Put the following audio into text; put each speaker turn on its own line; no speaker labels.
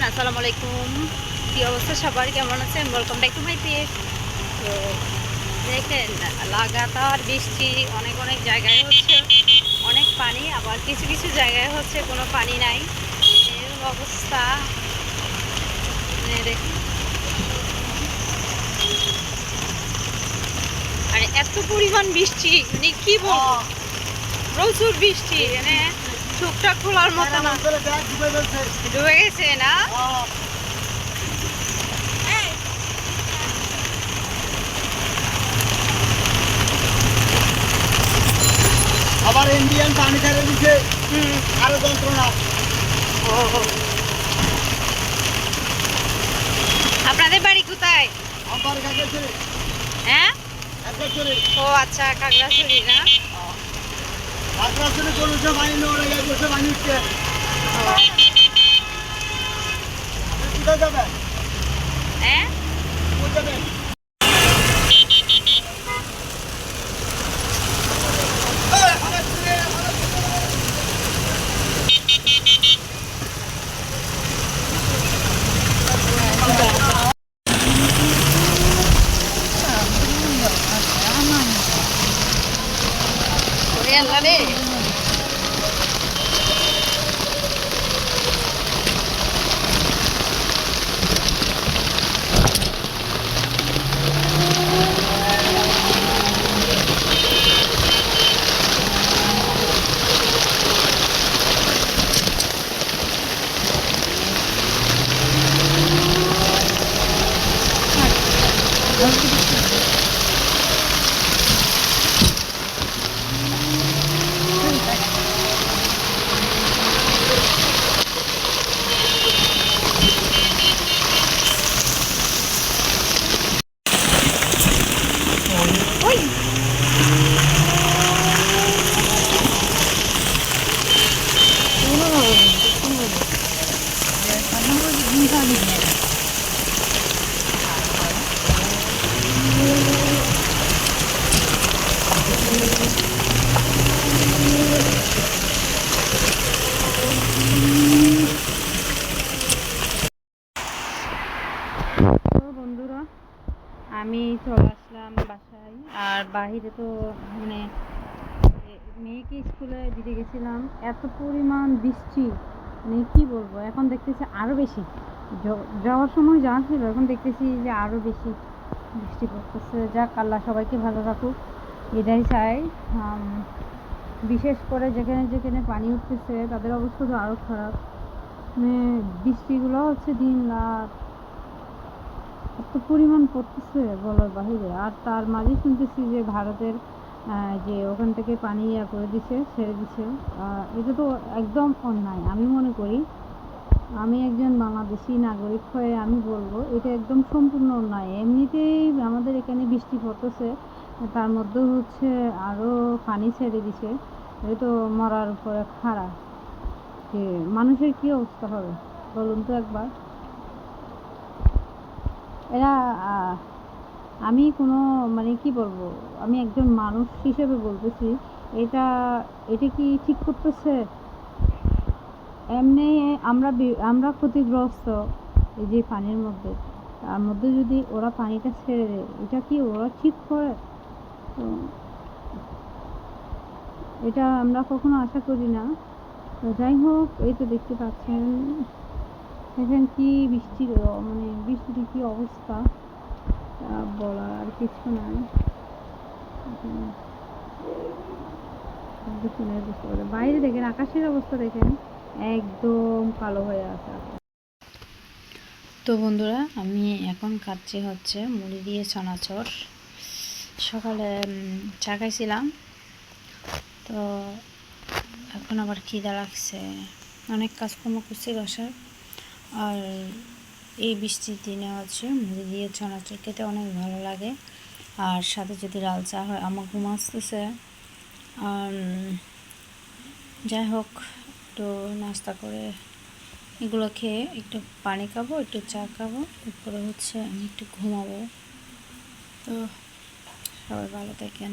Everyone আসসালামু আলাইকুম কী অবস্থা সবার? কেমন আছেন? Welcome back to my page তো দেখেন লাগাতার বৃষ্টি অনেক অনেক জায়গায় হচ্ছে। অনেক পানি আবার কিছু কিছু জায়গায় হচ্ছে কোনো পানি নাই। এরকম অবস্থা। দেখেন। আর এত পরিমাণ বৃষ্টি মানে কি বলব? প্রচুর বৃষ্টি মানে চোখটা খোলার মতো না। ডুবে গেছে। না?
আবার ইন্ডিয়ান পানি ছেড়ে দিচ্ছে আরও যন্ত্রণা।
আপনাদের বাড়ি কোথায়? হ্যাঁ? ও আচ্ছা খাগড়াছড়ি না?
আগ্রাসনে চলেছে পানি নোড়ে গিয়ে বসে পানি উঠছে কোথায় যাবে?
হ্যাঁ?
কোথায় যাবে?
ওরে আল্লাহ রে তো বন্ধুরা আমি চলে আসলাম বাসায়। আর বাহিরে তো মানে মেয়েকে স্কুলে দিতে গেছিলাম। এত পরিমাণ বৃষ্টি। মানে কি বলব? এখন দেখতেছি আরও বেশি। যাওয়ার সময় যা ছিল, এখন দেখতেছি যে আরও বেশি বৃষ্টি পড়তেছে। যাক, আল্লাহ সবাইকে ভালো রাখুক। এটাই চাই। বিশেষ করে যেখানে যেখানে পানি উঠতেছে, তাদের অবস্থা তো আরও খারাপ। মানে বৃষ্টিগুলো হচ্ছে দিন রাত এত পরিমাণ পড়তেছে বলার বাহিরে। আর তার মাঝে শুনতেছি যে ভারতের যে ওখান থেকে পানি ইয়া করে দিছে, ছেড়ে দিছে। এটা তো একদম অন্যায়। আমি মনে করি, আমি একজন বাংলাদেশি নাগরিক হয়ে আমি বলব, এটা একদম সম্পূর্ণ অন্যায়। এমনিতেই আমাদের এখানে বৃষ্টি পড়তেছে, তার মধ্যে হচ্ছে আরও পানি ছেড়ে দিছে। এটা তো মরার উপরে খাড়া। যে মানুষের কী অবস্থা হবে? বলুন তো একবার। এরা আমি কোনো মানে কি বলব, আমি একজন মানুষ হিসেবে বলতেছি, এটা এটা কি ঠিক করতেছে? এমনি আমরা আমরা ক্ষতিগ্রস্ত এই যে পানির মধ্যে। তার মধ্যে যদি ওরা পানিটা ছেড়ে দেয়, এটা কি ওরা ঠিক করে? তো এটা আমরা কখনো আশা করি না। যাই হোক, এই তো দেখতে পাচ্ছেন। এখন কি বৃষ্টির মানে বৃষ্টির কি অবস্থা? বলার, আর কিছু নাই। বুঝতে। বাইরে দেখেন, আকাশের অবস্থা দেখেন, একদম কালো হয়ে আছে। তো বন্ধুরা, আমি এখন খাচ্ছি হচ্ছে মুড়ি দিয়ে চানাচর। সকালে চা খাইছিলাম। তো এখন আবার খিদা লাগছে। অনেক কাজকর্ম করছি বাসার আর এই বৃষ্টির দিনে হচ্ছে মুড়ি দিয়ে চানাচুর খেতে অনেক ভালো লাগে। আর সাথে যদি লাল চা হয় আমার ঘুম আসতেছে আর যাই হোক, একটু নাস্তা করে এগুলো খেয়ে একটু পানি খাব, একটু চা খাব এরপরে হচ্ছে আমি একটু ঘুমাবো। তো সবাই ভালো থাকেন।